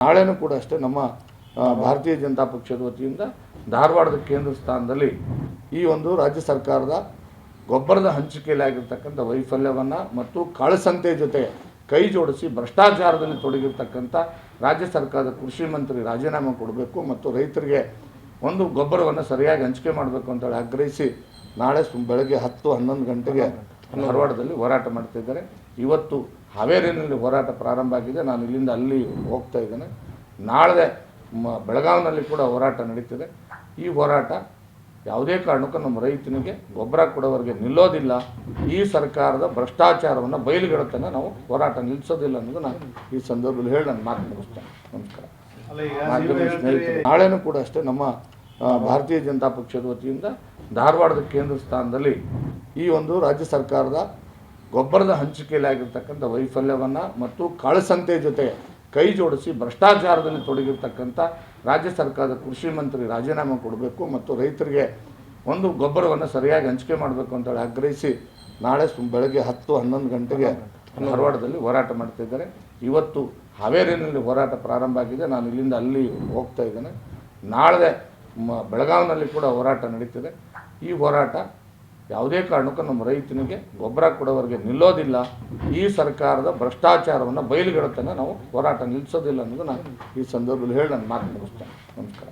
ನಾಳೆನೂ ಕೂಡ ಅಷ್ಟೇ ನಮ್ಮ ಭಾರತೀಯ ಜನತಾ ಪಕ್ಷದ ವತಿಯಿಂದ ಧಾರವಾಡದ ಕೇಂದ್ರ ಸ್ಥಾನದಲ್ಲಿ ಈ ಒಂದು ರಾಜ್ಯ ಸರ್ಕಾರದ ಗೊಬ್ಬರದ ಹಂಚಿಕೆಯಲ್ಲಿ ಆಗಿರ್ತಕ್ಕಂಥ ವೈಫಲ್ಯವನ್ನು ಮತ್ತು ಕಾಳಸಂತೆ ಜೊತೆ ಕೈ ಜೋಡಿಸಿ ಭ್ರಷ್ಟಾಚಾರದಲ್ಲಿ ತೊಡಗಿರ್ತಕ್ಕಂಥ ರಾಜ್ಯ ಸರ್ಕಾರದ ಕೃಷಿ ಮಂತ್ರಿ ರಾಜೀನಾಮೆ ಕೊಡಬೇಕು ಮತ್ತು ರೈತರಿಗೆ ಒಂದು ಗೊಬ್ಬರವನ್ನು ಸರಿಯಾಗಿ ಹಂಚಿಕೆ ಮಾಡಬೇಕು ಅಂತೇಳಿ ಆಗ್ರಹಿಸಿ ನಾಳೆ ಬೆಳಗ್ಗೆ ಹತ್ತು ಹನ್ನೊಂದು ಗಂಟೆಗೆ ಧಾರವಾಡದಲ್ಲಿ ಹೋರಾಟ ಮಾಡ್ತಿದ್ದಾರೆ. ಇವತ್ತು ಹಾವೇರಿನಲ್ಲಿ ಹೋರಾಟ ಪ್ರಾರಂಭ ಆಗಿದೆ. ನಾನು ಇಲ್ಲಿಂದ ಅಲ್ಲಿ ಹೋಗ್ತಾ ಇದ್ದೇನೆ. ನಾಳೆ ಮ ಬೆಳಗಾವಿನಲ್ಲಿ ಕೂಡ ಹೋರಾಟ ನಡೀತಿದೆ. ಈ ಹೋರಾಟ ಯಾವುದೇ ಕಾರಣಕ್ಕೂ ನಮ್ಮ ರೈತನಿಗೆ ಗೊಬ್ಬರ ಕೊಡೋವರೆಗೆ ನಿಲ್ಲೋದಿಲ್ಲ. ಈ ಸರ್ಕಾರದ ಭ್ರಷ್ಟಾಚಾರವನ್ನು ಬಯಲುಗಿಡತನ ನಾವು ಹೋರಾಟ ನಿಲ್ಲಿಸೋದಿಲ್ಲ ಅನ್ನೋದು ನಾನು ಈ ಸಂದರ್ಭದಲ್ಲಿ ಹೇಳಿ ನಾನು ಮಾತು ಮುಗಿಸ್ತೇನೆ. ನಮಸ್ಕಾರ. ನಾಳೆನೂ ಕೂಡ ಅಷ್ಟೇ ನಮ್ಮ ಭಾರತೀಯ ಜನತಾ ಪಕ್ಷದ ವತಿಯಿಂದ ಧಾರವಾಡದ ಕೇಂದ್ರ ಸ್ಥಾನದಲ್ಲಿ ಈ ಒಂದು ರಾಜ್ಯ ಸರ್ಕಾರದ ಗೊಬ್ಬರದ ಹಂಚಿಕೆಯಲ್ಲಿ ಆಗಿರ್ತಕ್ಕಂಥ ವೈಫಲ್ಯವನ್ನು ಮತ್ತು ಕಾಳಸಂತೆ ಜೊತೆ ಕೈ ಜೋಡಿಸಿ ಭ್ರಷ್ಟಾಚಾರದಲ್ಲಿ ತೊಡಗಿರ್ತಕ್ಕಂಥ ರಾಜ್ಯ ಸರ್ಕಾರದ ಕೃಷಿ ಮಂತ್ರಿ ರಾಜೀನಾಮೆ ಕೊಡಬೇಕು ಮತ್ತು ರೈತರಿಗೆ ಒಂದು ಗೊಬ್ಬರವನ್ನು ಸರಿಯಾಗಿ ಹಂಚಿಕೆ ಮಾಡಬೇಕು ಅಂತೇಳಿ ಆಗ್ರಹಿಸಿ ನಾಳೆ ಬೆಳಗ್ಗೆ ಹತ್ತು ಹನ್ನೊಂದು ಗಂಟೆಗೆ ಧಾರವಾಡದಲ್ಲಿ ಹೋರಾಟ ಮಾಡ್ತಿದ್ದಾರೆ ಇವತ್ತು ಹಾವೇರಿನಲ್ಲಿ ಹೋರಾಟ ಪ್ರಾರಂಭ ಆಗಿದೆ. ನಾನು ಇಲ್ಲಿಂದ ಅಲ್ಲಿ ಹೋಗ್ತಾ ಇದ್ದೇನೆ. ನಾಳೆ ಮ ಬೆಳಗಾವಿನಲ್ಲಿ ಕೂಡ ಹೋರಾಟ ನಡೀತಿದೆ. ಈ ಹೋರಾಟ ಯಾವುದೇ ಕಾರಣಕ್ಕೂ ನಮ್ಮ ರೈತನಿಗೆ ಗೊಬ್ಬರ ಕೊಡೋವರೆಗೆ ನಿಲ್ಲೋದಿಲ್ಲ. ಈ ಸರ್ಕಾರದ ಭ್ರಷ್ಟಾಚಾರವನ್ನು ಬಯಲುಗೆಡತನ ನಾವು ಹೋರಾಟ ನಿಲ್ಲಿಸೋದಿಲ್ಲ ಅನ್ನೋದು ನಾನು ಈ ಸಂದರ್ಭದಲ್ಲಿ ಹೇಳಿ ನನ್ನ ಮಾತು ಮುಗಿಸ್ತೇನೆ. ನಮಸ್ಕಾರ.